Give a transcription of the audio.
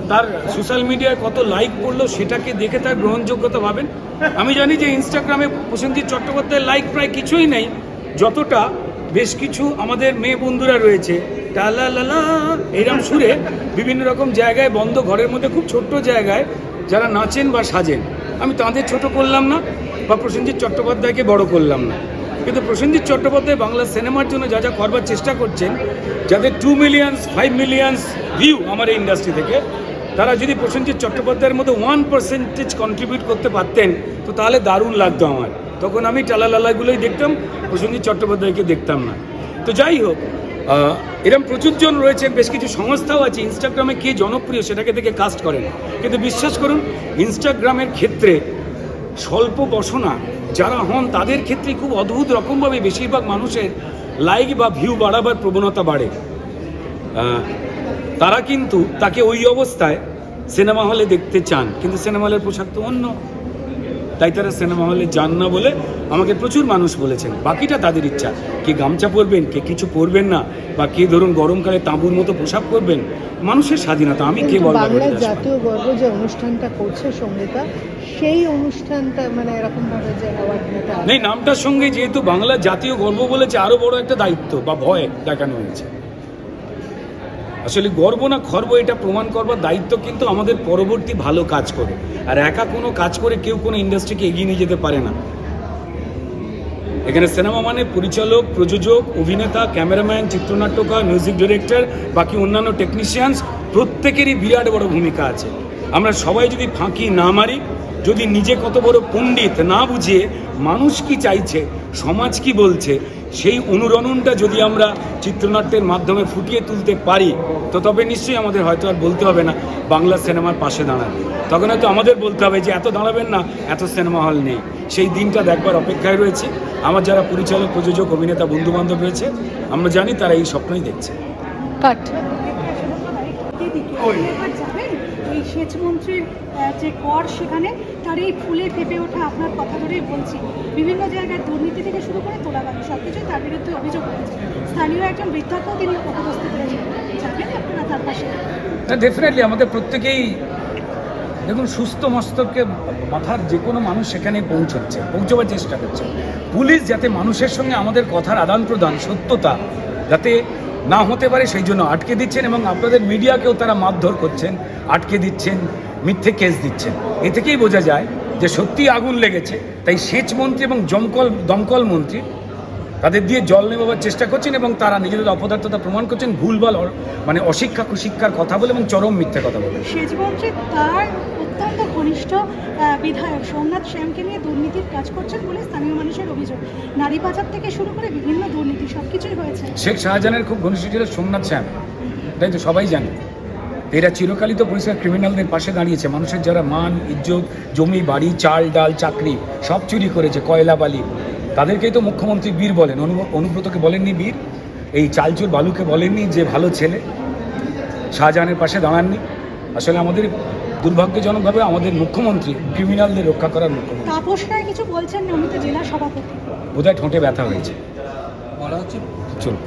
তার সোশ্যাল মিডিয়ায় কত লাইক পড়ল সেটাকে দেখে তার গ্রহণযোগ্যতা ভাবেন? আমি জানি যে ইনস্টাগ্রামে প্রসেনজিৎ চট্টোপাধ্যায়ের লাইক প্রায় কিছুই নেই। যতটা বেশ কিছু আমাদের মেয়ে বন্ধুরা রয়েছে। টালা লালা এরম সুরে বিভিন্ন রকম জায়গায় বন্ধ ঘরের মধ্যে, খুব ছোট্ট জায়গায় যারা নাচেন বা সাজেন। আমি তাদের ছোট করলাম না বা প্রসেনজিৎ চট্টোপাধ্যায়কে বড় করলাম না। কিন্তু প্রসেনজিৎ চট্টোপাধ্যায় বাংলা সিনেমার জন্য যা যা করবার চেষ্টা করছেন যাদের two millions five millions view আমার এই ইন্ডাস্ট্রি থেকে, তারা যদি প্রসেনজিৎ চট্টোপাধ্যায়ের মধ্যে ওয়ান পার্সেন্টেজ কন্ট্রিবিউট করতে পারতেন, তো তাহলে দারুণ লাগতো আমার। তখন আমি টালালালাগুলোই দেখতাম, প্রসেনজিৎ চট্টোপাধ্যায়কে দেখতাম না। তো যাই হোক এরম প্রচুর জন রয়েছে, বেশ কিছু সংস্থাও আছে ইনস্টাগ্রামে কে জনপ্রিয় সেটাকে দেখে কাস্ট করেন। কিন্তু বিশ্বাস করুন ইনস্টাগ্রামের ক্ষেত্রে স্বল্প বসনা যারা হন, তাদের ক্ষেত্রে খুব অদ্ভুত রকমভাবে বেশিরভাগ মানুষের লাইক বা ভিউ বাড়াবার প্রবণতা বাড়ে। তারা কিন্তু তাকে ওই অবস্থায় সিনেমা হলে দেখতে চান। কিন্তু সিনেমা হলের পোশাক তো অন্য। তাই তারা সিনেমা হলে যান না বলে আমাকে প্রচুর মানুষ বলেছেন। বাকিটা তাদের ইচ্ছা। কে গামছা পরবেন কে কিছু পরবেন না বা কে ধরুন গরমকালে তাঁবুর মতো পোশাক পরবেন মানুষের স্বাধীনতা আমি কে বলব বাংলার জাতীয় গর্ব যে অনুষ্ঠানটা করছে সঙ্গীতা সেই অনুষ্ঠানটা মানে এরকম ভাবে যে অ্যাওয়ার্ড নেই নামটার সঙ্গে যেহেতু বাংলা জাতীয় গর্ব বলেছে আরও বড় একটা দায়িত্ব বা ভয় দেখানো হয়েছে। আসলে গর্ব না খর্ব এটা প্রমাণ করবার দায়িত্ব কিন্তু আমাদের পরবর্তী ভালো কাজ করে। আর একা কোনো কাজ করে কেউ কোনো ইন্ডাস্ট্রিকে এগিয়ে নিয়ে যেতে পারে না। এখানে সিনেমা মানে পরিচালক, প্রযোজক, অভিনেতা, ক্যামেরাম্যান, চিত্রনাট্যকার, মিউজিক ডিরেক্টর, বাকি অন্যান্য টেকনিশিয়ানস প্রত্যেকেরই বিরাট বড় ভূমিকা আছে। আমরা সবাই যদি ফাঁকি না মারি, যদি নিজে কত বড় পণ্ডিত না বুঝিয়ে মানুষ কি চাইছে, সমাজ কি বলছে সেই অনুরণনটা যদি আমরা চিত্রনাট্যের মাধ্যমে ফুটিয়ে তুলতে পারি তো তবে নিশ্চয়ই আমাদের হয়তো আর বলতে হবে না বাংলা সিনেমার পাশে দাঁড়ান তখন হয়তো আমাদের বলতে হবে যে এত দাঁড়াবেন না এত সিনেমা হল নেই। সেই দিনটা দেখবার অপেক্ষায় রয়েছে। আমার যারা পরিচালক প্রযোজক অভিনেতা বন্ধু বান্ধব রয়েছে আমরা জানি তারা এই স্বপ্নই দেখছে। কাট এই সেচমন্ত্রীর যে কর সেখানে তার এই ফুলে ফেপে ওঠা আপনার কথা ধরেই বলছি। বিভিন্ন জায়গায় দুর্নীতি থেকে শুরু করে তোলা তোলাবাজি সব কিছুই তার বিরুদ্ধে অভিযোগ করেছে স্থানীয় একজন বৃদ্ধাকেও তিনি অপদস্থ করেছেন। যাবেন আপনারা তার পাশে। না ডেফিনেটলি আমাদের প্রত্যেকেই দেখুন, সুস্থ মস্তকে মাথার যে কোনো মানুষ সেখানে পৌঁছচ্ছে, পৌঁছবার চেষ্টা করছে। পুলিশ যাতে মানুষের সঙ্গে আমাদের কথার আদান প্রদান সত্যতা, যাতে না হতে পারে, সেই জন্য আটকে দিচ্ছেন এবং আপনাদের মিডিয়াকেও তারা মারধর করছেন, আটকে দিচ্ছেন, মিথ্যে কেস দিচ্ছেন। এ থেকেই বোঝা যায় যে সত্যি আগুন লেগেছে। তাই সেচ মন্ত্রী এবং জমকল, দমকল মন্ত্রী তাদের দিয়ে জল নেবার চেষ্টা করছেন এবং তারা নিজেদের অপদার্থতা প্রমাণ করছেন, ভুলভাল অ- মানে অশিক্ষা কুশিক্ষার কথা বলে এবং চরম মিথ্যে কথা বলে। সেচ মন্ত্রী তার ঘনিষ্ঠ বিধায়ক সোমনাথ শ্যামকে নিয়ে দুর্নীতির কাজ করছেন বলে স্থানীয় মানুষের অভিযোগ। নারী পাচার থেকে শুরু করে বিভিন্ন দুর্নীতি সব কিছুই হয়েছে। শেখ শাহজাহানের খুব ঘনিষ্ঠ ছিল সোমনাথ শ্যাম। তাই তো সবাই জানে। এরা চিরকালই তো পরিষ্কার ক্রিমিনালদের পাশে দাঁড়িয়েছে। মানুষের যারা মান, ইজ্জত, জমি, বাড়ি, চাল, ডাল, চাকরি, সব চুরি করেছে, কয়লা, বালি। তাদেরকেই তো মুখ্যমন্ত্রী বীর বলেন। অনু- অনুব্রতকে বলেননি বীর। এই চালচুর বালুকে বলেননি যে ভালো ছেলে। শাহজাহানের পাশে দাঁড়াননি। আসলে আমাদের দুর্ভাগ্যজনকভাবে আমাদের মুখ্যমন্ত্রী ক্রিমিনালদের রক্ষা করার মুখ্যমন্ত্রী। তাপস রায় কিছু বলছেন না আমি তো জেলা সভাপতি। বোধহয় ঠোঁটে ব্যথা হয়েছে। বলা হচ্ছে চলুন।